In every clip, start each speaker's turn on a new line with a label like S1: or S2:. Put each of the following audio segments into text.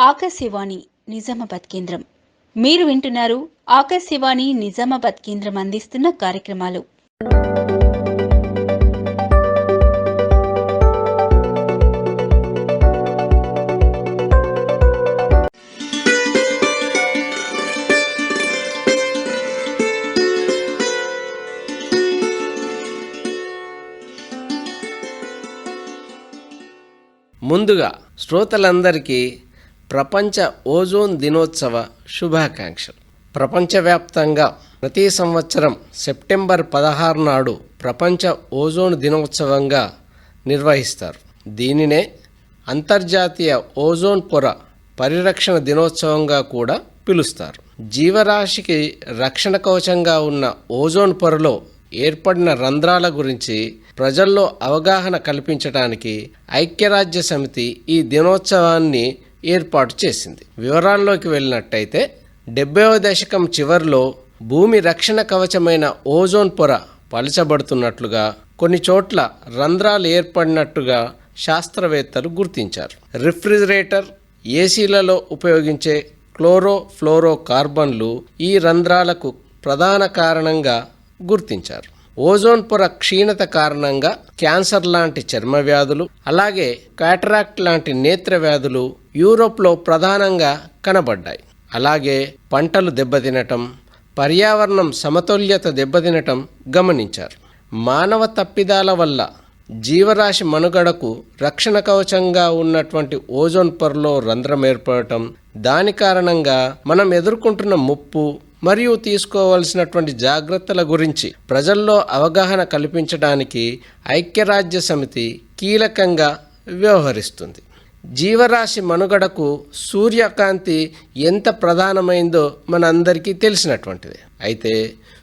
S1: ఆకాశవాణి నిజామాబాద్ కేంద్రం. మీరు వింటున్నారు ఆకాశవాణి నిజామాబాద్ కేంద్రం అందిస్తున్న కార్యక్రమాలు.
S2: ముందుగా శ్రోతలందరికీ ప్రపంచ ఓజోన్ దినోత్సవ శుభాకాంక్షలు. ప్రపంచవ్యాప్తంగా ప్రతి సంవత్సరం సెప్టెంబర్ పదహారు నాడు ప్రపంచ ఓజోన్ దినోత్సవంగా నిర్వహిస్తారు. దీనినే అంతర్జాతీయ ఓజోన్ పొర పరిరక్షణ దినోత్సవంగా కూడా పిలుస్తారు. జీవరాశికి రక్షణ కవచంగా ఉన్న ఓజోన్ పొరలో ఏర్పడిన రంధ్రాల గురించి ప్రజల్లో అవగాహన కల్పించడానికి ఐక్యరాజ్య సమితి ఈ దినోత్సవాన్ని ఏర్పాటు చేసింది. వివరాల్లోకి వెళ్ళినట్టయితే డెబ్బైవ దశకం చివరిలో భూమి రక్షణ కవచమైన ఓజోన్ పొర పలచబడుతున్నట్లుగా కొన్ని చోట్ల రంధ్రాలు ఏర్పడినట్టుగా శాస్త్రవేత్తలు గుర్తించారు. రిఫ్రిజిరేటర్ ఏసీలలో ఉపయోగించే క్లోరో ఫ్లోరో కార్బన్లు ఈ రంధ్రాలకు ప్రధాన కారణంగా గుర్తించారు. ఓజోన్ పొర క్షీణత కారణంగా క్యాన్సర్ లాంటి చర్మ వ్యాధులు అలాగే కాటరాక్ట్ లాంటి నేత్ర వ్యాధులు యూరోప్లో ప్రధానంగా కనబడ్డాయి. అలాగే పంటలు దెబ్బతినటం పర్యావరణం సమతుల్యత దెబ్బతినటం గమనించారు. మానవ తప్పిదాల వల్ల జీవరాశి మనుగడకు రక్షణ కవచంగా ఉన్నటువంటి ఓజోన్ పొరలో రంధ్రం ఏర్పడటం దాని కారణంగా మనం ఎదుర్కొంటున్న ముప్పు మరియు తీసుకోవాల్సినటువంటి జాగ్రత్తల గురించి ప్రజల్లో అవగాహన కల్పించడానికి ఐక్యరాజ్య సమితి కీలకంగా వ్యవహరిస్తుంది. జీవరాశి మనుగడకు సూర్యకాంతి ఎంత ప్రధానమైందో మనందరికీ తెలిసినటువంటిది. అయితే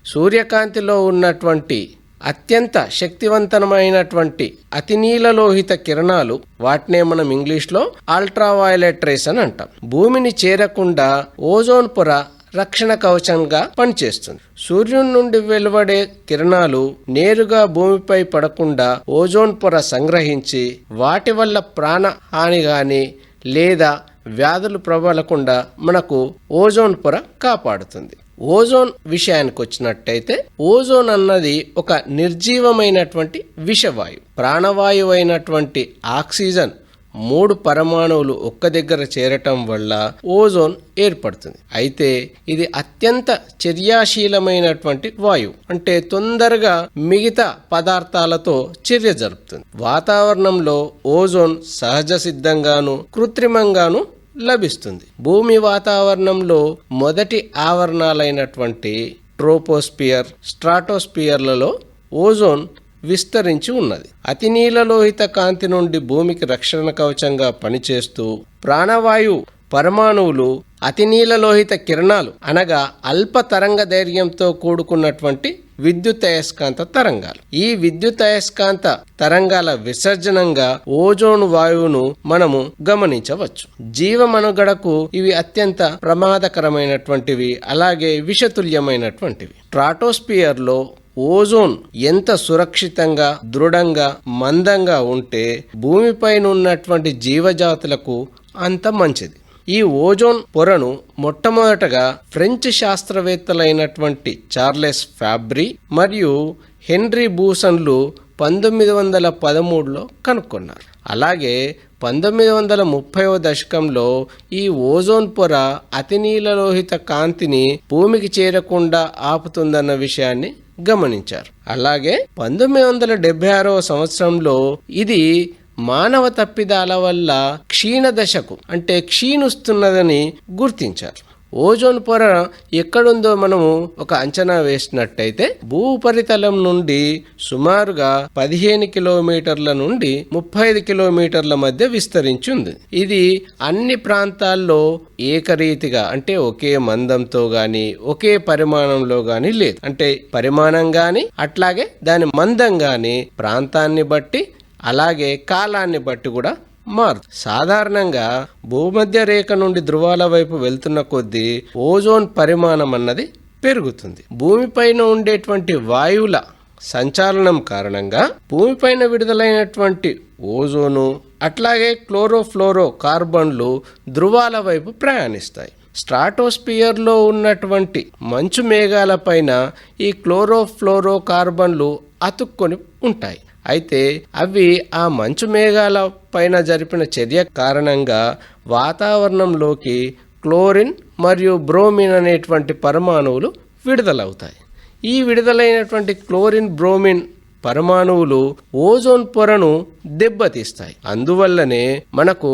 S2: సూర్యకాంతిలో ఉన్నటువంటి అత్యంత శక్తివంతమైనటువంటి అతినీలలోహిత కిరణాలు వాటినే మనం ఇంగ్లీష్లో అల్ట్రావయలెట్ రేస్ అని అంటాం. భూమిని చేరకుండా ఓజోన్ పొర రక్షణ కవచంగా పనిచేస్తుంది. సూర్యుని నుండి వెలువడే కిరణాలు నేరుగా భూమిపై పడకుండా ఓజోన్ పొర సంగ్రహించి వాటి వల్ల ప్రాణ హాని గాని లేదా వ్యాధులు ప్రబలకుండా మనకు ఓజోన్ పొర కాపాడుతుంది. ఓజోన్ విషయానికి వచ్చినట్టయితే ఓజోన్ అన్నది ఒక నిర్జీవమైనటువంటి విషవాయు ప్రాణవాయువు అయినటువంటి ఆక్సిజన్ మూడు పరమాణువులు ఒక్క దగ్గర చేరటం వల్ల ఓజోన్ ఏర్పడుతుంది. అయితే ఇది అత్యంత చర్యాశీలమైనటువంటి వాయువు. అంటే తొందరగా మిగతా పదార్థాలతో చర్య జరుపుతుంది. వాతావరణంలో ఓజోన్ సహజ సిద్ధంగాను కృత్రిమంగాను లభిస్తుంది. భూమి వాతావరణంలో మొదటి ఆవరణాలైనటువంటి ట్రోపోస్పియర్ స్ట్రాటోస్పియర్లలో ఓజోన్ విస్తరించి ఉన్నది. అతినీలలోహిత కాంతి నుండి భూమికి రక్షణ కవచంగా పనిచేస్తూ ప్రాణవాయు పరమాణువులు అతినీలలోహిత కిరణాలు అనగా అల్ప తరంగ ధైర్యంతో కూడుకున్నటువంటి విద్యుతయస్కాంత తరంగాలు. ఈ విద్యుతయస్కాంత తరంగాల విసర్జనంగా ఓజోన్ వాయువును మనము గమనించవచ్చు. జీవమనుగడకు ఇవి అత్యంత ప్రమాదకరమైనటువంటివి అలాగే విషతుల్యమైనటువంటివి. ట్రాటోస్పియర్లో ఓజోన్ ఎంత సురక్షితంగా దృఢంగా మందంగా ఉంటే భూమిపైన ఉన్నటువంటి జీవజాతులకు అంత మంచిది. ఈ ఓజోన్ పొరను మొట్టమొదటగా ఫ్రెంచ్ శాస్త్రవేత్తలైనటువంటి చార్లెస్ ఫ్యాబ్రీ మరియు హెన్రీ బూసన్లు పంతొమ్మిది వందల పదమూడులో కనుక్కున్నారు. అలాగే పంతొమ్మిది వందల ముప్పైవ దశకంలో ఈ ఓజోన్ పొర అతినీలలోహిత కాంతిని భూమికి చేరకుండా ఆపుతుందన్న విషయాన్ని గమనించారు. అలాగే పంతొమ్మిది వందల డెబ్బై ఆరవ సంవత్సరంలో ఇది మానవ తప్పిదాల వల్ల క్షీణ దశకు అంటే క్షీణిస్తున్నదని గుర్తించారు. ఓజోన్ పొర ఎక్కడుందో మనము ఒక అంచనా వేసినట్టయితే భూ ఉపరితలం నుండి సుమారుగా పదిహేను కిలోమీటర్ల నుండి ముప్పై ఐదు కిలోమీటర్ల మధ్య విస్తరించి ఉంది. ఇది అన్ని ప్రాంతాల్లో ఏకరీతిగా అంటే ఒకే మందంతో గాని ఒకే పరిమాణంలో గాని లేదు. అంటే పరిమాణం గాని అట్లాగే దాని మందం గాని ప్రాంతాన్ని బట్టి అలాగే కాలాన్ని బట్టి కూడా మార్త్ సాధారణంగా భూమధ్య రేఖ నుండి ధృవాల వైపు వెళ్తున్న కొద్దీ ఓజోన్ పరిమాణం అన్నది పెరుగుతుంది. భూమిపైన ఉండేటువంటి వాయువుల సంచాలనం కారణంగా భూమిపైన విడుదలైనటువంటి ఓజోను అట్లాగే క్లోరోఫ్లోరో కార్బన్లు ధృవాల వైపు ప్రయాణిస్తాయి. స్ట్రాటోస్పియర్లో ఉన్నటువంటి మంచు మేఘాలపైన ఈ క్లోరోఫ్లోరో కార్బన్లు అతుక్కొని ఉంటాయి. అయితే అవి ఆ మంచు మేఘాల పైన జరిపిన చర్య కారణంగా వాతావరణంలోకి క్లోరిన్ మరియు బ్రోమిన్ అనేటువంటి పరమాణువులు విడుదలవుతాయి. ఈ విడుదలైనటువంటి క్లోరిన్ బ్రోమిన్ పరమాణువులు ఓజోన్ పొరను దెబ్బతీస్తాయి. అందువల్లనే మనకు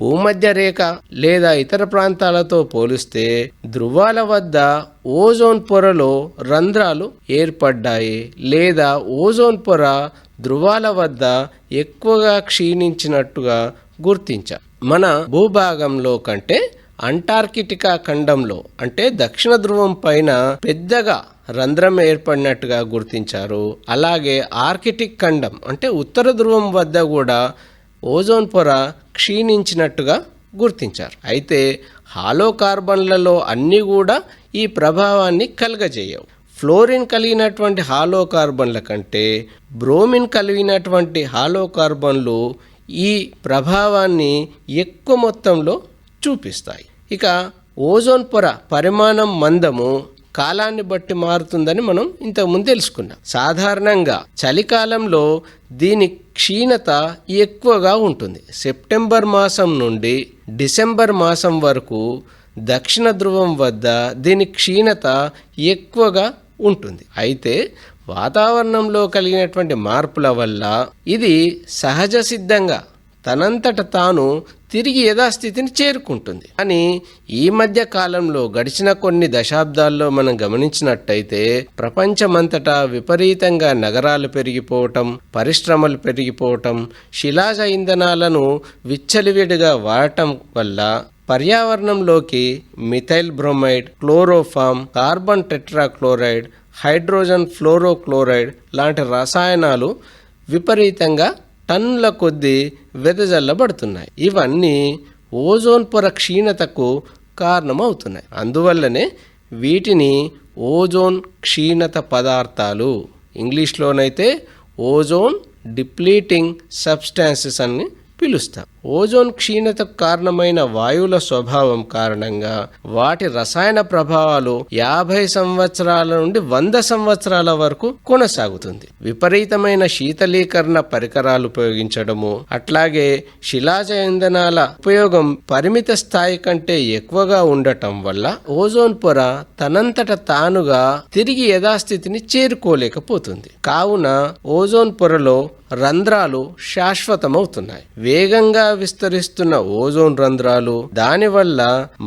S2: భూమధ్య రేఖ లేదా ఇతర ప్రాంతాలతో పోలిస్తే ధృవాల వద్ద ఓజోన్ పొరలో రంధ్రాలు ఏర్పడ్డాయి లేదా ఓజోన్ పొర ధృవాల వద్ద ఎక్కువగా క్షీణించినట్టుగా గుర్తించారు. మన భూభాగంలో కంటే అంటార్కిటికా ఖండంలో అంటే దక్షిణ ధ్రువం పైన పెద్దగా రంధ్రం ఏర్పడినట్టుగా గుర్తించారు. అలాగే ఆర్కిటిక్ ఖండం అంటే ఉత్తర ధ్రువం వద్ద కూడా ఓజోన్ పొర క్షీణించినట్టుగా గుర్తించారు. అయితే హాలో కార్బన్లలో అన్నీ కూడా ఈ ప్రభావాన్ని కలగజేయవు. ఫ్లోరిన్ కలిగినటువంటి హాలో కార్బన్ల కంటే బ్రోమిన్ కలిగినటువంటి హాలో కార్బన్లు ఈ ప్రభావాన్ని ఎక్కువ మొత్తంలో చూపిస్తాయి. ఇక ఓజోన్ పొర పరిమాణం మందము కాలాన్ని బట్టి మారుతుందని మనం ఇంతకుముందు తెలుసుకున్నాం. సాధారణంగా చలికాలంలో దీని క్షీణత ఎక్కువగా ఉంటుంది. సెప్టెంబర్ మాసం నుండి డిసెంబర్ మాసం వరకు దక్షిణ ధ్రువం వద్ద దీని క్షీణత ఎక్కువగా ఉంటుంది. అయితే వాతావరణంలో కలిగినటువంటి మార్పుల వల్ల ఇది సహజ సిద్ధంగా తనంతట తాను తిరిగి యథాస్థితిని చేరుకుంటుంది. కానీ ఈ మధ్య కాలంలో గడిచిన కొన్ని దశాబ్దాల్లో మనం గమనించినట్టయితే ప్రపంచమంతటా విపరీతంగా నగరాలు పెరిగిపోవటం పరిశ్రమలు పెరిగిపోవటం శిలాజ ఇంధనాలను విచ్చలివిడిగా వాడటం వల్ల పర్యావరణంలోకి methyl bromide chloroform carbon tetrachloride hydrogen fluorochloride లాంటి రసాయనాలు విపరీతంగా టన్నుల కొద్దీ వెదజల్లబడుతున్నాయి. ఇవన్నీ ఓజోన్ పొర క్షీణతకు కారణమవుతున్నాయి. అందువల్లనే వీటిని ఓజోన్ క్షీణత పదార్థాలు. ఇంగ్లీష్లోనైతే ఓజోన్ డిప్లీటింగ్ సబ్స్టాన్సెస్ అని పిలుస్తాం. ఓజోన్ క్షీణతకు కారణమైన వాయువుల స్వభావం కారణంగా వాటి రసాయన ప్రభావాలు యాభై సంవత్సరాల నుండి వంద సంవత్సరాల వరకు కొనసాగుతుంది. విపరీతమైన శీతలీకరణ పరికరాలు ఉపయోగించడము అట్లాగే శిలాజ ఇంధనాల ఉపయోగం పరిమిత స్థాయి కంటే ఎక్కువగా ఉండటం వల్ల ఓజోన్ పొర తనంతట తానుగా తిరిగి యథాస్థితిని చేరుకోలేకపోతుంది. కావున ఓజోన్ పొరలో రంధ్రాలు శాశ్వతమవుతున్నాయి. వేగంగా విస్తరిస్తున్న ఓజోన్ రంధ్రాలు దానివల్ల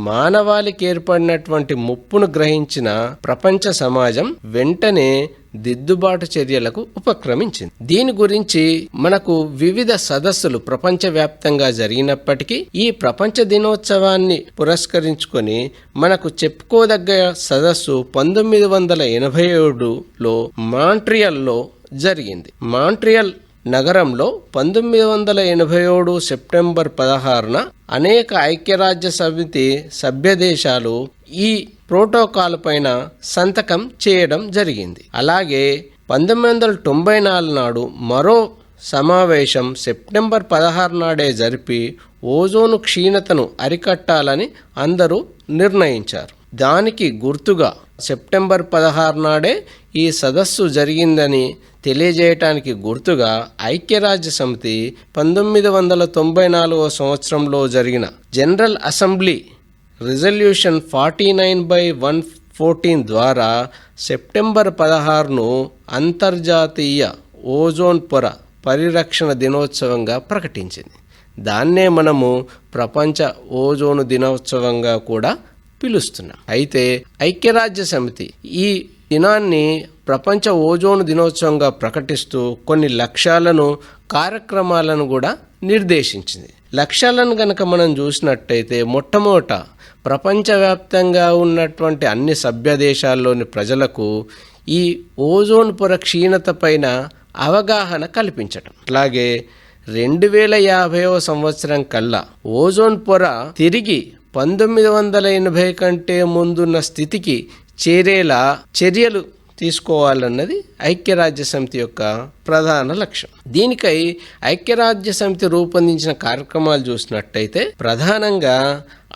S2: మానవాళికి ఏర్పడినటువంటి ముప్పును గ్రహించిన ప్రపంచ సమాజం వెంటనే దిద్దుబాటు చర్యలకు ఉపక్రమించింది. దీని గురించి మనకు వివిధ సదస్సులు ప్రపంచవ్యాప్తంగా జరిగినప్పటికీ ఈ ప్రపంచ దినోత్సవాన్ని పురస్కరించుకొని మనకు చెప్పుకోదగ్గ సదస్సు పంతొమ్మిది వందల ఎనభై ఏడులో మాంట్రియల్లో జరిగింది. మాంట్రియల్ నగరంలో పంతొమ్మిది వందల ఎనభై ఏడు సెప్టెంబర్ పదహారున అనేక ఐక్యరాజ్య సమితి సభ్యదేశాలు ఈ ప్రోటోకాల్ పైన సంతకం చేయడం జరిగింది. అలాగే పంతొమ్మిది వందల తొంభై నాలుగు నాడు మరో సమావేశం సెప్టెంబర్ పదహారు నాడే జరిపి ఓజోను క్షీణతను అరికట్టాలని అందరూ నిర్ణయించారు. దానికి గుర్తుగా సెప్టెంబర్ పదహారు నాడే ఈ సదస్సు జరిగిందని తెలియజేయటానికి గుర్తుగా ఐక్యరాజ్య సమితి పంతొమ్మిది వందల తొంభై నాలుగో సంవత్సరంలో జరిగిన general assembly resolution forty nine by one fourteen ద్వారా సెప్టెంబర్ పదహారును అంతర్జాతీయ ఓజోన్ పొర పరిరక్షణ దినోత్సవంగా ప్రకటించింది. దాన్నే మనము ప్రపంచ ఓజోను దినోత్సవంగా కూడా పిలుస్తున్నాం. అయితే ఐక్యరాజ్య సమితి ఈ దినాన్ని ప్రపంచ ఓజోన్ దినోత్సవంగా ప్రకటిస్తూ కొన్ని లక్ష్యాలను కార్యక్రమాలను కూడా నిర్దేశించింది. లక్ష్యాలను గనక మనం చూసినట్టయితే మొట్టమొదట ప్రపంచవ్యాప్తంగా ఉన్నటువంటి అన్ని సభ్య దేశాల్లోని ప్రజలకు ఈ ఓజోన్ పొర క్షీణత పైన అవగాహన కల్పించటం. అలాగే రెండు వేల యాభైవ సంవత్సరం కల్లా ఓజోన్ పొర తిరిగి పంతొమ్మిది వందల ఎనభై కంటే ముందున్న స్థితికి చేరేలా చర్యలు తీసుకోవాలన్నది ఐక్యరాజ్య సమితి యొక్క ప్రధాన లక్ష్యం. దీనికై ఐక్యరాజ్య సమితి రూపొందించిన కార్యక్రమాలు చూసినట్టయితే ప్రధానంగా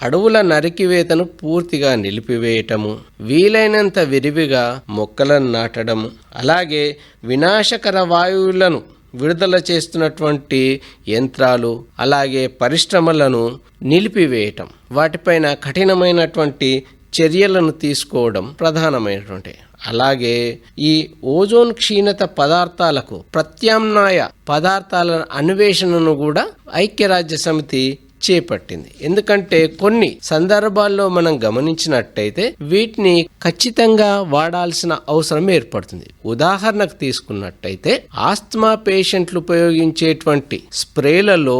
S2: అడవుల నరికివేతను పూర్తిగా నిలిపివేయటము వీలైనంత విరివిగా మొక్కలను నాటడము అలాగే వినాశకర వాయువులను విడుదల చేస్తున్నటువంటి యంత్రాలు అలాగే పరిశ్రమలను నిలిపివేయటం వాటిపైన కఠినమైనటువంటి చర్యలను తీసుకోవడం ప్రధానమైనటువంటి. అలాగే ఈ ఓజోన్ క్షీణత పదార్థాలకు ప్రత్యామ్నాయ పదార్థాల అన్వేషణను కూడా ఐక్యరాజ్య సమితి చేపట్టింది. ఎందుకంటే కొన్ని సందర్భాల్లో మనం గమనించినట్టయితే వీటిని ఖచ్చితంగా వాడాల్సిన అవసరం ఏర్పడుతుంది. ఉదాహరణకు తీసుకున్నట్టయితే ఆస్తమా పేషెంట్లు ఉపయోగించేటువంటి స్ప్రేలలో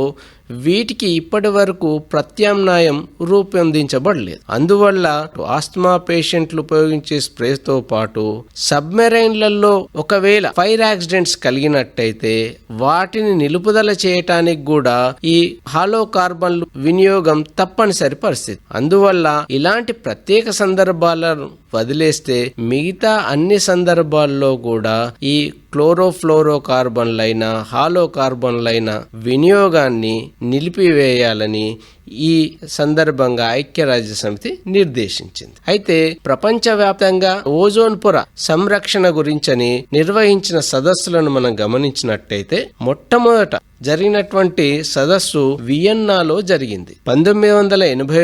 S2: వీటికి ఇప్పటి వరకు ప్రత్యామ్నాయం రూపొందించబడలేదు. అందువల్ల ఆస్మా పేషెంట్లు ఉపయోగించే స్ప్రేతో పాటు సబ్మెరైన్లలో ఒకవేళ ఫైర్ యాక్సిడెంట్స్ కలిగినట్టయితే వాటిని నిలుపుదల చేయటానికి కూడా ఈ హాలో కార్బన్లు వినియోగం తప్పనిసరి పరిస్థితి. అందువల్ల ఇలాంటి ప్రత్యేక సందర్భాలను వదిలేస్తే మిగతా అన్ని సందర్భాల్లో కూడా ఈ క్లోరోఫ్లోరో కార్బన్లైన హాలో కార్బన్లైన వినియోగాన్ని నిలిపివేయాలని ఈ సందర్భంగా ఐక్యరాజ్య సమితి నిర్దేశించింది. అయితే ప్రపంచవ్యాప్తంగా ఓజోన్ పొర సంరక్షణ గురించని నిర్వహించిన సదస్సులను మనం గమనించినట్టయితే మొట్టమొదట జరిగినటువంటి సదస్సు వియన్నాలో జరిగింది. పంతొమ్మిది వందల ఎనభై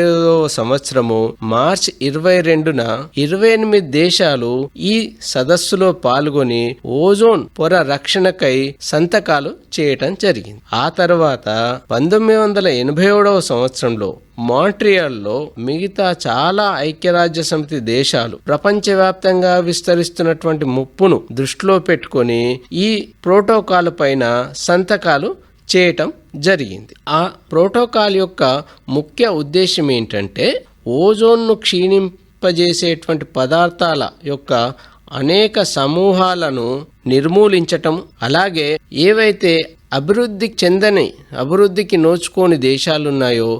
S2: సంవత్సరము మార్చ్ ఇరవై రెండున ఇరవై ఎనిమిది దేశాలు ఈ సదస్సులో పాల్గొని ఓజోన్ పొర రక్షణకై సంతకాలు చేయటం జరిగింది. ఆ తర్వాత పంతొమ్మిది వందల ఎనభై ఏడవ సంవత్సరంలో మాంట్రియాల్లో మిగతా చాలా ఐక్యరాజ్య సమితి దేశాలు ప్రపంచవ్యాప్తంగా విస్తరిస్తున్నటువంటి ముప్పును దృష్టిలో పెట్టుకొని ఈ ప్రోటోకాల్ పైన సంతకాలు చేయటం జరిగింది. ఆ ప్రోటోకాల్ యొక్క ముఖ్య ఉద్దేశం ఏంటంటే ఓజోన్ను క్షీణింపజేసేటువంటి పదార్థాల యొక్క అనేక సమూహాలను నిర్మూలించటం అలాగే ఏవైతే అభివృద్ధి చెందని అభివృద్ధికి నోచుకోని దేశాలున్నాయో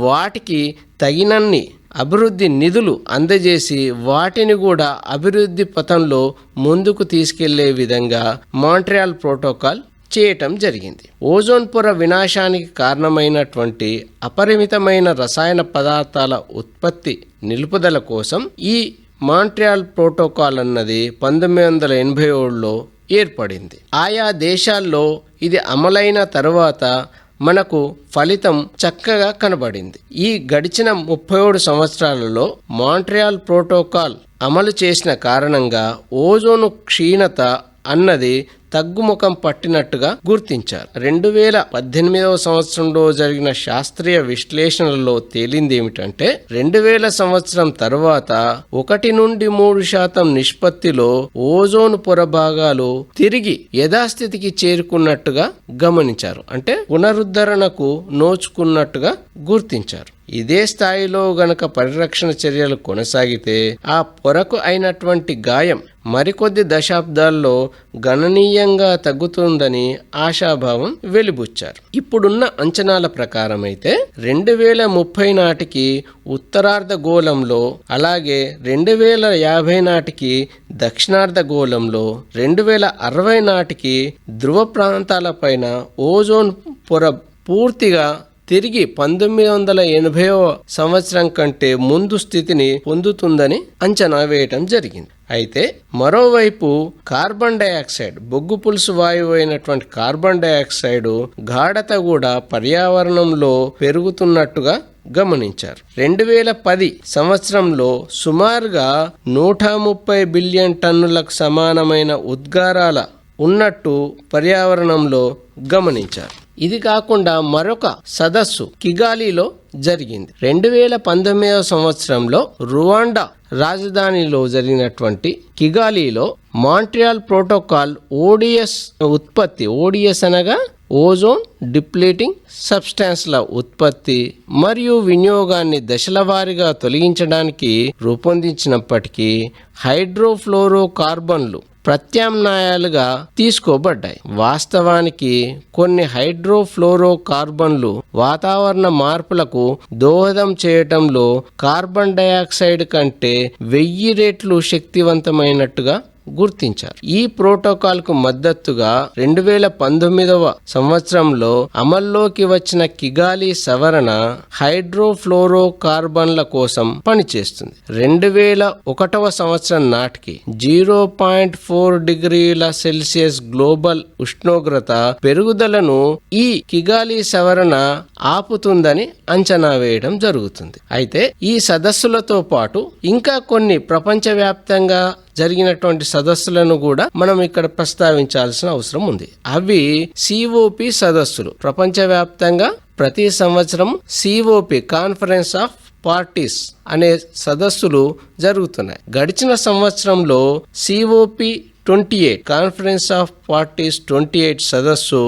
S2: వాటికి తగినన్ని అభివృద్ధి నిధులు అందజేసి వాటిని కూడా అభివృద్ధి పథంలో ముందుకు తీసుకెళ్ళే విధంగా మాంట్రియాల్ ప్రోటోకాల్ చేయటం జరిగింది. ఓజోన్ పొర వినాశానికి కారణమైనటువంటి అపరిమితమైన రసాయన పదార్థాల ఉత్పత్తి నిలుపుదల కోసం ఈ మాంట్రియాల్ ప్రోటోకాల్ అన్నది పంతొమ్మిది వందల ఎనభై ఏడులో ఏర్పడింది. ఆయా దేశాల్లో ఇది అమలైన తరువాత మనకు ఫలితం చక్కగా కనబడింది. ఈ గడిచిన ముప్పై ఏడు సంవత్సరాలలో మాంట్రియాల్ ప్రోటోకాల్ అమలు చేసిన కారణంగా ఓజోను క్షీణత అన్నది తగ్గుముఖం పట్టినట్టుగా గుర్తించారు. రెండు వేల పద్దెనిమిదవ సంవత్సరంలో జరిగిన శాస్త్రీయ విశ్లేషణలలో తేలింది ఏమిటంటే రెండు వేల సంవత్సరం తర్వాత ఒకటి నుండి మూడు శాతం నిష్పత్తిలో ఓజోన్ పొర భాగాలు తిరిగి యథాస్థితికి చేరుకున్నట్టుగా గమనించారు. అంటే పునరుద్ధరణకు నోచుకున్నట్టుగా గుర్తించారు. ఇదే స్థాయిలో గనక పరిరక్షణ చర్యలు కొనసాగితే ఆ పొరకు అయినటువంటి గాయం మరికొద్ది దశాబ్దాల్లో గణనీయ గణనీయంగా తగ్గుతుందని ఆశాభావం వెలిబుచ్చారు. ఇప్పుడున్న అంచనాల ప్రకారం అయితే రెండు వేల ముప్పై నాటికి ఉత్తరార్ధ గోళంలో అలాగే రెండు వేల యాభై నాటికి దక్షిణార్ధ గోళంలో రెండు వేల అరవై నాటికి ధ్రువ ప్రాంతాలపైన ఓజోన్ పొర పూర్తిగా తిరిగి పంతొమ్మిది వందల ఎనభైవ సంవత్సరం కంటే ముందు స్థితిని పొందుతుందని అంచనా వేయటం జరిగింది. అయితే మరోవైపు కార్బన్ డయాక్సైడ్ బొగ్గు పులుసు వాయువు అయినటువంటి కార్బన్ డయాక్సైడ్ గాఢత కూడా పర్యావరణంలో పెరుగుతున్నట్టుగా గమనించారు. రెండు వేల పది సంవత్సరంలో సుమారుగా నూట ముప్పై బిలియన్ టన్నులకు సమానమైన ఉద్గారాల ఉన్నట్టు పర్యావరణంలో గమనించారు. ఇది కాకుండా మరొక సదస్సు కిగాలిలో జరిగింది. రెండు వేల పంతొమ్మిదవ సంవత్సరంలో రువాండా రాజధానిలో జరిగినటువంటి కిగాలిలో మాంట్రియాల్ ప్రోటోకాల్ ఓడిఎస్ ఉత్పత్తి ఓడిఎస్ అనగా ఓజోన్ డిప్లీటింగ్ సబ్స్టాన్స్ల ఉత్పత్తి మరియు వినియోగాన్ని దశలవారీగా తొలగించడానికి రూపొందించినప్పటికీ హైడ్రోఫ్లోరో కార్బన్లు ప్రత్యామ్నాయాలుగా తీసుకోబడ్డాయి. వాస్తవానికి కొన్ని హైడ్రోఫ్లోరో కార్బన్లు వాతావరణ మార్పులకు దోహదం చేయటంలో కార్బన్ డయాక్సైడ్ కంటే వెయ్యి రెట్లు శక్తివంతమైనట్టుగా గుర్తించారు. ఈ ప్రోటోకాల్కు మద్దతుగా రెండు వేల పంతొమ్మిదవ సంవత్సరంలో అమల్లోకి వచ్చిన కిగాలి సవరణ హైడ్రోఫ్లోరో కార్బన్ల కోసం పనిచేస్తుంది. రెండు వేల ఒకటవ సంవత్సరం నాటికి జీరో పాయింట్ ఫోర్ డిగ్రీల సెల్సియస్ గ్లోబల్ ఉష్ణోగ్రత పెరుగుదలను ఈ కిగాలి సవరణ ఆపుతుందని అంచనా వేయడం జరుగుతుంది. అయితే ఈ సదస్సులతో పాటు ఇంకా కొన్ని ప్రపంచవ్యాప్తంగా జరిగినటువంటి సదస్సులను కూడా మనం ఇక్కడ ప్రస్తావించాల్సిన అవసరం ఉంది. అవి సిఓపి సదస్సులు. ప్రపంచవ్యాప్తంగా ప్రతి సంవత్సరం సిఓపి కాన్ఫరెన్స్ ఆఫ్ పార్టీస్ అనే సదస్సులు జరుగుతున్నాయి. గడిచిన సంవత్సరంలో COP twenty eight conference of parties twenty eight సదస్సు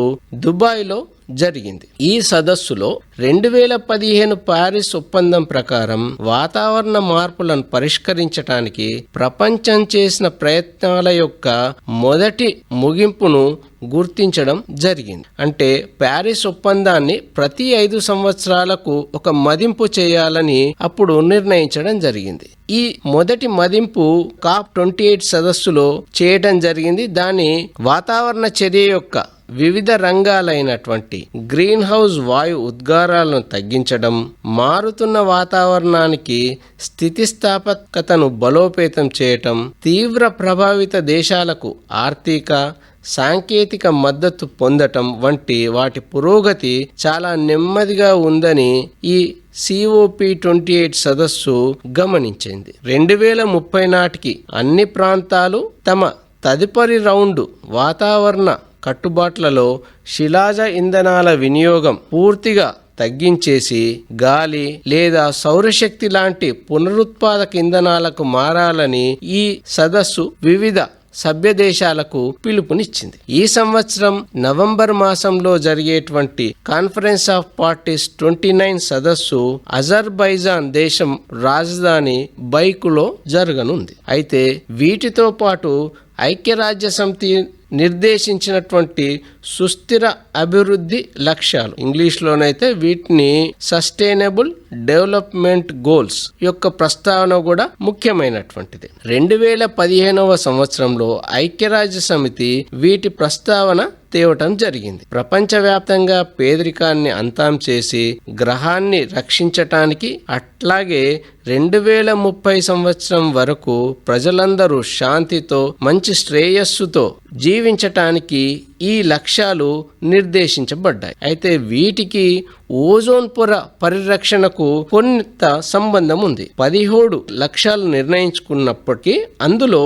S2: దుబాయ్లో జరిగింది. ఈ సదస్సులో రెండు వేల పదిహేను ప్యారిస్ ఒప్పందం ప్రకారం వాతావరణ మార్పులను పరిష్కరించటానికి ప్రపంచం చేసిన ప్రయత్నాల యొక్క మొదటి ముగింపును గుర్తించడం జరిగింది. అంటే ప్యారిస్ ఒప్పందాన్ని ప్రతి ఐదు సంవత్సరాలకు ఒక మదింపు చేయాలని అప్పుడు నిర్ణయించడం జరిగింది. ఈ మొదటి మదింపు కాప్ ట్వంటీ ఎయిట్ సదస్సులో చేయడం జరిగింది. దాని వాతావరణ చర్య యొక్క వివిధ రంగాలైనటువంటి గ్రీన్ హౌస్ వాయు ఉద్గారాలను తగ్గించడం మారుతున్న వాతావరణానికి స్థితిస్థాపకతను బలోపేతం చేయటం తీవ్ర ప్రభావిత దేశాలకు ఆర్థిక సాంకేతిక మద్దతు పొందటం వంటి వాటి పురోగతి చాలా నెమ్మదిగా ఉందని ఈ సిఓపి ట్వంటీ ఎయిట్ సదస్సు గమనించింది. రెండు వేల ముప్పై నాటికి అన్ని ప్రాంతాలు తమ తదుపరి రౌండ్ వాతావరణ కట్టుబాట్లలో శిలాజ ఇంధనాల వినియోగం పూర్తిగా తగ్గించేసి గాలి లేదా సౌరశక్తి లాంటి పునరుత్పాదక ఇంధనాలకు మారాలని ఈ సదస్సు వివిధ సభ్య దేశాలకు పిలుపునిచ్చింది. ఈ సంవత్సరం నవంబర్ మాసంలో జరిగేటువంటి conference of parties twenty nine సదస్సు అజర్బైజాన్ దేశం రాజధాని బైకులో జరగనుంది. అయితే వీటితో పాటు ఐక్యరాజ్య సమితి నిర్దేశించినటువంటి సుస్థిర అభివృద్ధి లక్ష్యాలు. ఇంగ్లీష్లోనైతే వీటిని సస్టైనబుల్ డెవలప్మెంట్ గోల్స్ యొక్క ప్రస్తావన కూడా ముఖ్యమైనటువంటిది. రెండు వేల పదిహేనవ సంవత్సరంలో ఐక్యరాజ్య సమితి వీటి ప్రస్తావన తేవటం జరిగింది. ప్రపంచవ్యాప్తంగా పేదరికాన్ని అంతం చేసి గ్రహాన్ని రక్షించటానికి అట్లాగే రెండు వేల ముప్పై సంవత్సరం వరకు ప్రజలందరూ శాంతితో మంచి శ్రేయస్సుతో జీవించటానికి ఈ లక్ష్యాలు నిర్దేశించబడ్డాయి. అయితే వీటికి ఓజోన్ పొర పరిరక్షణకు కొంత సంబంధం ఉంది. పదిహేడు లక్ష్యాలు నిర్ణయించుకున్నప్పటికీ అందులో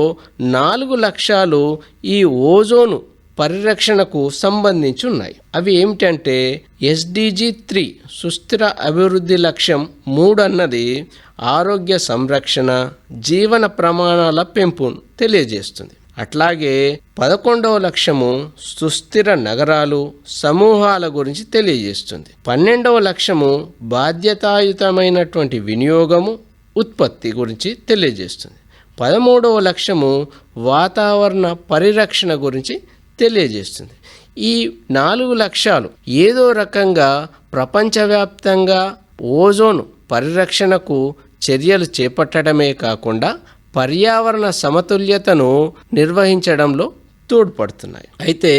S2: నాలుగు లక్ష్యాలు ఈ ఓజోను పరిరక్షణకు సంబంధించి ఉన్నాయి అవి ఏమిటంటే ఎస్డిజి త్రీ సుస్థిర అభివృద్ధి లక్ష్యం మూడు అన్నది ఆరోగ్య సంరక్షణ జీవన ప్రమాణాల పెంపును తెలియజేస్తుంది. అట్లాగే పదకొండవ లక్ష్యము సుస్థిర నగరాలు సమూహాల గురించి తెలియజేస్తుంది. పన్నెండవ లక్ష్యము బాధ్యతాయుతమైనటువంటి వినియోగము ఉత్పత్తి గురించి తెలియజేస్తుంది. పదమూడవ లక్ష్యము వాతావరణ పరిరక్షణ గురించి తెలియజేస్తుంది. ఈ నాలుగు లక్ష్యాలు ఏదో రకంగా ప్రపంచవ్యాప్తంగా ఓజోన్ పరిరక్షణకు చర్యలు చేపట్టడమే కాకుండా పర్యావరణ సమతుల్యతను నిర్వహించడంలో తోడ్పడుతున్నాయి. అయితే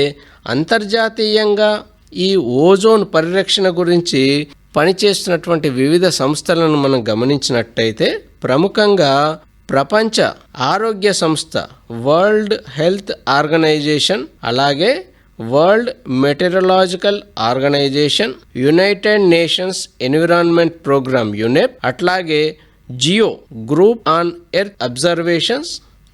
S2: అంతర్జాతీయంగా ఈ ఓజోన్ పరిరక్షణ గురించి పనిచేస్తున్నటువంటి వివిధ సంస్థలను మనం గమనించినట్టయితే ప్రముఖంగా ప్రపంచ ఆరోగ్య సంస్థ వరల్డ్ హెల్త్ ఆర్గనైజేషన్ అలాగే world meteorological organization united nations environment programme UNEP అట్లాగే geo group on earth observations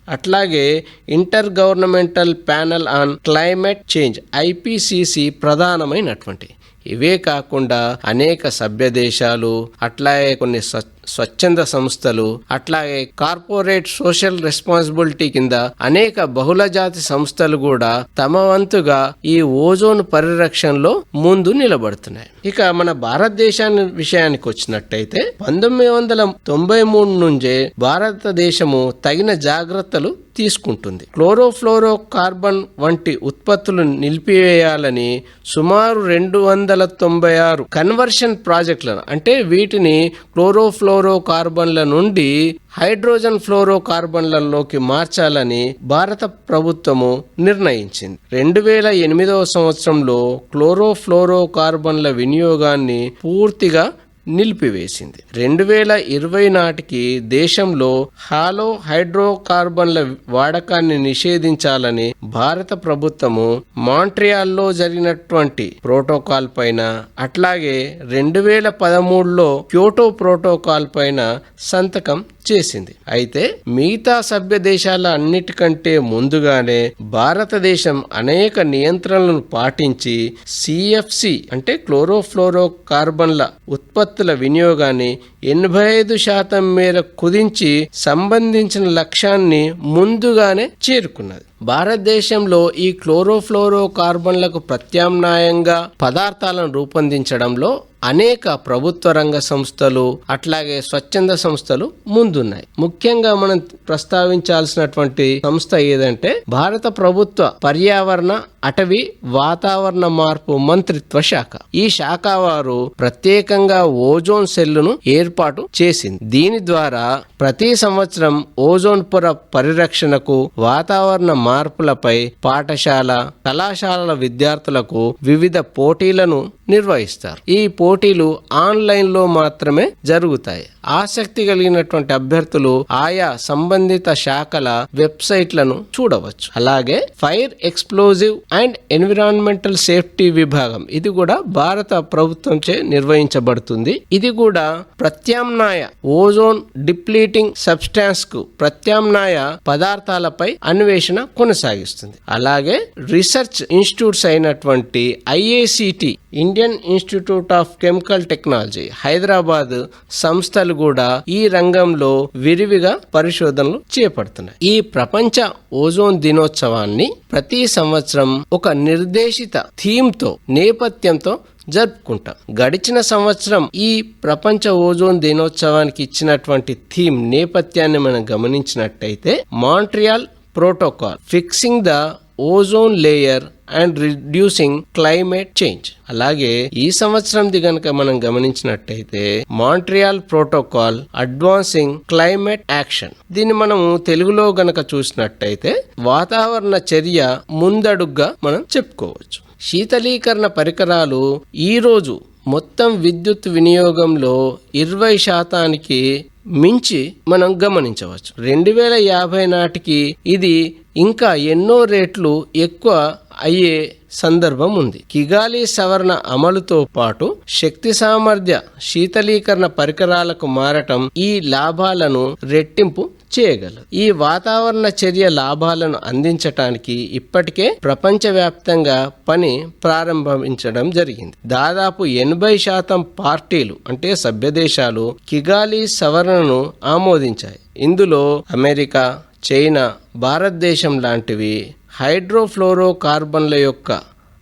S2: అట్లాగే intergovernmental panel on climate change IPCC ప్రధానమైనటువంటి. ఇవే కాకుండా అనేక సభ్య దేశాలు అట్లాగే కొన్ని స్వ- స్వచ్ఛంద సంస్థలు అట్లాగే కార్పొరేట్ సోషల్ రెస్పాన్సిబిలిటీ కింద అనేక బహుళజాతి సంస్థలు కూడా తమ వంతుగా ఈ ఓజోన్ పరిరక్షణలో ముందు నిలబడుతున్నాయి. ఇక మన భారతదేశాన్ని విషయానికి వచ్చినట్టయితే పంతొమ్మిది వందల తొంభై మూడు నుంచే భారతదేశము తగిన జాగ్రత్తలు తీసుకుంటుంది. క్లోరోఫ్లోరో కార్బన్ వంటి ఉత్పత్తులు నిలిపివేయాలని సుమారు రెండు వందల తొంభై ఆరు కన్వర్షన్ ప్రాజెక్టులను అంటే వీటిని క్లోరోఫ్లో కార్బన్ల నుండి హైడ్రోజన్ ఫ్లోరో కార్బన్లలోకి మార్చాలని భారత ప్రభుత్వము నిర్ణయించింది. రెండు వేల ఎనిమిదవ సంవత్సరంలో క్లోరోఫ్లోరో కార్బన్ల వినియోగాన్ని పూర్తిగా నిలిపివేసింది. రెండు వేల ఇరవై నాటికి దేశంలో హాలో హైడ్రోకార్బన్ల వాడకాన్ని నిషేధించాలని భారత ప్రభుత్వము మాంట్రియాల్లో జరిగినటువంటి ప్రోటోకాల్ పైన అట్లాగే రెండు వేల పదమూడులో క్యోటో ప్రోటోకాల్ పైన సంతకం చేసింది. అయితే మిగతా సభ్య దేశాల అన్నిటికంటే ముందుగానే భారతదేశం అనేక నియంత్రణలను పాటించి సిఎఫ్సి అంటే క్లోరోఫ్లోరో కార్బన్ల ఉత్పత్తుల వినియోగాన్ని ఎనభై ఐదు శాతం మేర కుదించి సంబంధించిన లక్ష్యాన్ని ముందుగానే చేరుకున్నది. భారతదేశంలో ఈ క్లోరోఫ్లోరో కార్బన్లకు ప్రత్యామ్నాయంగా పదార్థాలను రూపొందించడంలో అనేక ప్రభుత్వ రంగ సంస్థలు అట్లాగే స్వచ్ఛంద సంస్థలు ముందున్నాయి. ముఖ్యంగా మనం ప్రస్తావించాల్సినటువంటి సంస్థ ఏదంటే భారత ప్రభుత్వ పర్యావరణ అటవీ వాతావరణ మార్పు మంత్రిత్వ శాఖ. ఈ శాఖ వారు ప్రత్యేకంగా ఓజోన్ సెల్లును ఏర్పాటు చేసింది. దీని ద్వారా ప్రతి సంవత్సరం ఓజోన్ పొర పరిరక్షణకు వాతావరణ మార్పులపై పాఠశాల కళాశాలల విద్యార్థులకు వివిధ పోటీలను నిర్వహిస్తారు. ఈ పోటీలు ఆన్లైన్లో మాత్రమే జరుగుతాయి. ఆసక్తి కలిగినటువంటి అభ్యర్థులు ఆయా సంబంధిత శాఖల వెబ్సైట్లను చూడవచ్చు. అలాగే fire explosive and environmental safety విభాగం ఇది కూడా భారత ప్రభుత్వంచే నిర్వహించబడుతుంది. ఇది కూడా ప్రత్యామ్నాయ ఓజోన్ డిప్లీటింగ్ సబ్స్టాన్స్కు ప్రత్యామ్నాయ పదార్థాలపై అన్వేషణ కొనసాగిస్తుంది. అలాగే రీసెర్చ్ ఇన్స్టిట్యూట్స్ అయినటువంటి IICT Indian institute of chemical technology Hyderabad సంస్థలు కూడా ఈ రంగంలో విరివిగా పరిశోధనలు చేపడుతున్నాయి. ఈ ప్రపంచ ఓజోన్ దినోత్సవాన్ని ప్రతి సంవత్సరం ఒక నిర్దేశిత థీమ్తో నేపథ్యంతో జరుపుకుంటాం. గడిచిన సంవత్సరం ఈ ప్రపంచ ఓజోన్ దినోత్సవానికి ఇచ్చినటువంటి థీమ్ నేపథ్యాన్ని మనం గమనించినట్టయితే Montreal protocol fixing the ozone layer and reducing climate change అలాగే ఈ సంవత్సరంది గనక మనం గమనించినట్టయితే Montreal protocol advancing climate action దీన్ని మనం తెలుగులో గనక చూసినట్టయితే వాతావరణ చర్య ముందడుగ్గా మనం చెప్పుకోవచ్చు. శీతలీకరణ పరికరాలు ఈరోజు మొత్తం విద్యుత్ వినియోగంలో ఇరవై శాతానికి మించి మనం గమనించవచ్చు. రెండు వేల యాభై నాటికి ఇది ఇంకా ఎన్నో రేట్లు ఎక్కువ అయ్యే సందర్భం ఉంది. కిగాలి సవరణ అమలుతో పాటు శక్తి సామర్థ్య శీతలీకరణ పరికరాలకు మారటం ఈ లాభాలను రెట్టింపు చేయగలదు ఈ వాతావరణ చర్య లాభాలను అందించటానికి ఇప్పటికే ప్రపంచవ్యాప్తంగా పని ప్రారంభించడం జరిగింది. దాదాపు ఎనభై శాతం పార్టీలు అంటే సభ్య దేశాలు కిగాలి సవరణను ఆమోదించాయి. ఇందులో అమెరికా చైనా భారతదేశం లాంటివి హైడ్రోఫ్లోరో కార్బన్ల యొక్క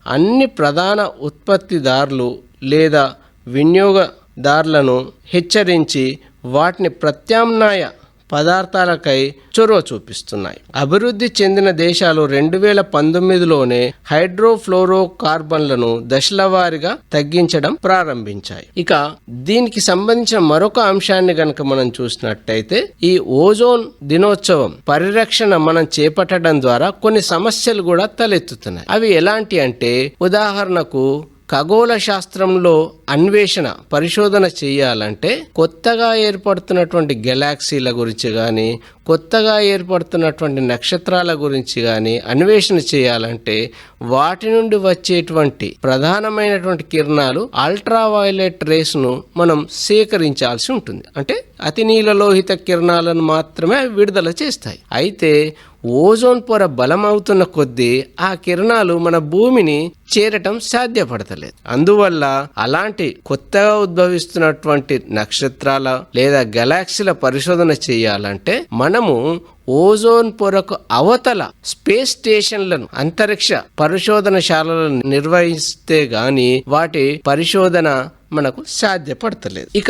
S2: అన్ని ప్రధాన ఉత్పత్తిదారులు లేదా వినియోగదారులను హెచ్చరించి వాటిని ప్రత్యామ్నాయ పదార్థాలకై చొరవ చూపిస్తున్నాయి. అభివృద్ధి చెందిన దేశాలు రెండు వేల పంతొమ్మిదిలోనే హైడ్రోఫ్లోరో కార్బన్లను దశలవారీగా తగ్గించడం ప్రారంభించాయి. ఇక దీనికి సంబంధించిన మరొక అంశాన్ని గనక మనం చూసినట్టయితే ఈ ఓజోన్ దినోత్సవం పరిరక్షణ మనం చేపట్టడం ద్వారా కొన్ని సమస్యలు కూడా తలెత్తుతున్నాయి. అవి ఎలాంటి అంటే ఉదాహరణకు ఖగోళ శాస్త్రంలో అన్వేషణ పరిశోధన చేయాలంటే కొత్తగా ఏర్పడుతున్నటువంటి గెలాక్సీల గురించి కానీ కొత్తగా ఏర్పడుతున్నటువంటి నక్షత్రాల గురించి కానీ అన్వేషణ చేయాలంటే వాటి నుండి వచ్చేటువంటి ప్రధానమైనటువంటి కిరణాలు అల్ట్రా వైలెట్ రేస్ను మనం సేకరించాల్సి ఉంటుంది. అంటే అతి నీలలోహిత కిరణాలను మాత్రమే అవి విడుదల చేస్తాయి. అయితే ఓజోన్ పొర బలమవుతున్న కొద్దీ ఆ కిరణాలు మన భూమిని చేరటం సాధ్యపడతలేదు. అందువల్ల అలాంటి కొత్తగా ఉద్భవిస్తున్నటువంటి నక్షత్రాల లేదా గెలాక్సీల పరిశోధన చేయాలంటే మనము ఓజోన్ పొరకు అవతల స్పేస్ స్టేషన్లను అంతరిక్ష పరిశోధనశాలలను నిర్వహిస్తే గాని వాటి పరిశోధన మనకు సాధ్యపడతలేదు. ఇక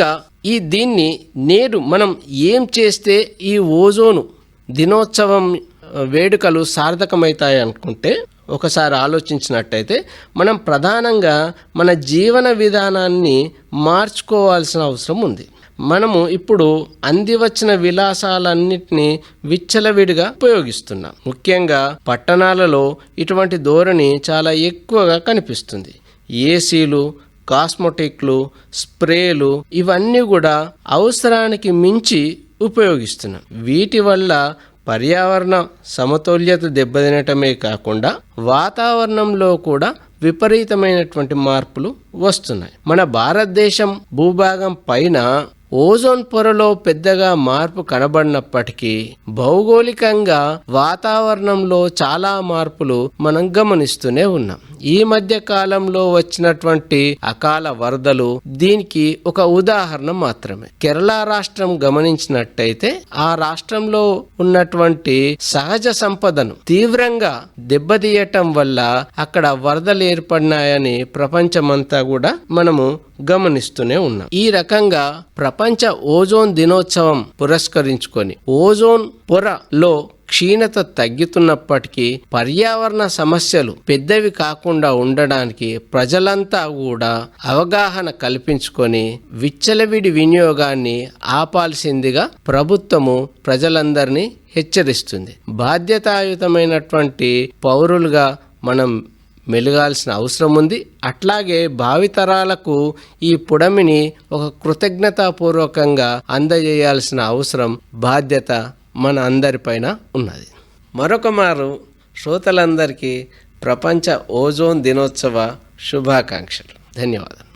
S2: ఈ దీన్ని నేడు మనం ఏం చేస్తే ఈ ఓజోను దినోత్సవం వేడుకలు సార్థకమవుతాయి అనుకుంటే ఒకసారి ఆలోచించినట్టయితే మనం ప్రధానంగా మన జీవన విధానాన్ని మార్చుకోవాల్సిన అవసరం ఉంది. మనము ఇప్పుడు అంది వచ్చిన విలాసాలన్నింటినీ విచ్చలవిడిగా ఉపయోగిస్తున్నాం. ముఖ్యంగా పట్టణాలలో ఇటువంటి ధోరణి చాలా ఎక్కువగా కనిపిస్తుంది. ఏసీలు కాస్మోటిక్లు స్ప్రేలు ఇవన్నీ కూడా అవసరానికి మించి ఉపయోగిస్తున్నాం. వీటి వల్ల పర్యావరణ సమతుల్యత దెబ్బతినటమే కాకుండా వాతావరణంలో కూడా విపరీతమైనటువంటి మార్పులు వస్తున్నాయి. మన భారతదేశం భూభాగం పైన ఓజోన్ పొరలో పెద్దగా మార్పు కనబడినప్పటికీ భౌగోళికంగా వాతావరణంలో చాలా మార్పులు మనం గమనిస్తూనే ఉన్నాం. ఈ మధ్య కాలంలో వచ్చినటువంటి అకాల వరదలు దీనికి ఒక ఉదాహరణ మాత్రమే. కేరళ రాష్ట్రం గమనించినట్టయితే ఆ రాష్ట్రంలో ఉన్నటువంటి సహజ సంపదను తీవ్రంగా దెబ్బతీయటం వల్ల అక్కడ వరదలు ఏర్పడినాయని ప్రపంచమంతా కూడా మనము గమనిస్తూనే ఉన్నాం. ఈ రకంగా ప్రపంచ ఓజోన్ దినోత్సవం పురస్కరించుకొని ఓజోన్ పొరలో క్షీణత తగ్గుతున్నప్పటికీ పర్యావరణ సమస్యలు పెద్దవి కాకుండా ఉండడానికి ప్రజలంతా కూడా అవగాహన కల్పించుకొని విచ్చలవిడి వినియోగాన్ని ఆపాల్సిందిగా ప్రభుత్వము ప్రజలందరినీ హెచ్చరిస్తుంది. బాధ్యతాయుతమైనటువంటి పౌరులుగా మనం మెలగాల్సిన అవసరం ఉంది. అట్లాగే భావితరాలకు ఈ పుడమిని ఒక కృతజ్ఞతాపూర్వకంగా అందజేయాల్సిన అవసరం బాధ్యత మన అందరిపైన ఉన్నది. మరొక మారు శ్రోతలందరికీ ప్రపంచ ఓజోన్ దినోత్సవ శుభాకాంక్షలు. ధన్యవాదాలు.